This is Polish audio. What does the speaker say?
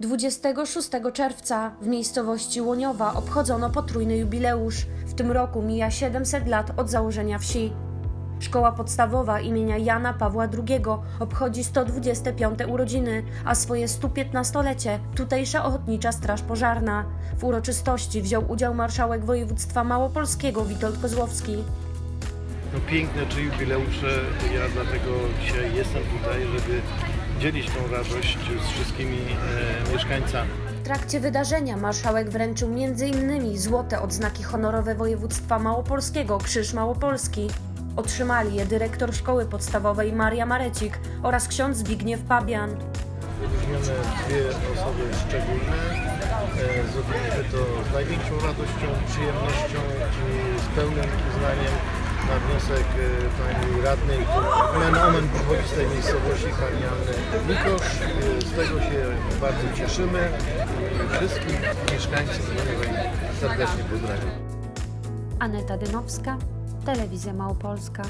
26 czerwca w miejscowości Łoniowa obchodzono potrójny jubileusz. W tym roku mija 700 lat od założenia wsi. Szkoła podstawowa imienia Jana Pawła II obchodzi 125 urodziny, a swoje 115-lecie tutejsza Ochotnicza Straż Pożarna. W uroczystości wziął udział marszałek województwa małopolskiego Witold Kozłowski. No piękne czy jubileusze, ja dlatego dzisiaj jestem tutaj, żeby dzielić tą radość z wszystkimi e, mieszkańcami. W trakcie wydarzenia marszałek wręczył m.in. złote odznaki honorowe województwa małopolskiego Krzyż Małopolski. Otrzymali je dyrektor szkoły podstawowej Maria Marecik oraz ksiądz Zbigniew Pabian. Wyróżnione dwie osoby szczególne. E, Zrobiliśmy to z największą radością, przyjemnością i z pełnym uznaniem na wniosek e, pani radnej, która pochodzi z tej miejscowości, pani Anny Mikosz. Z tego się bardzo cieszymy wszystkich mieszkańców Nowej serdecznie pozdrawiam. Aneta Dynowska, Telewizja Małopolska.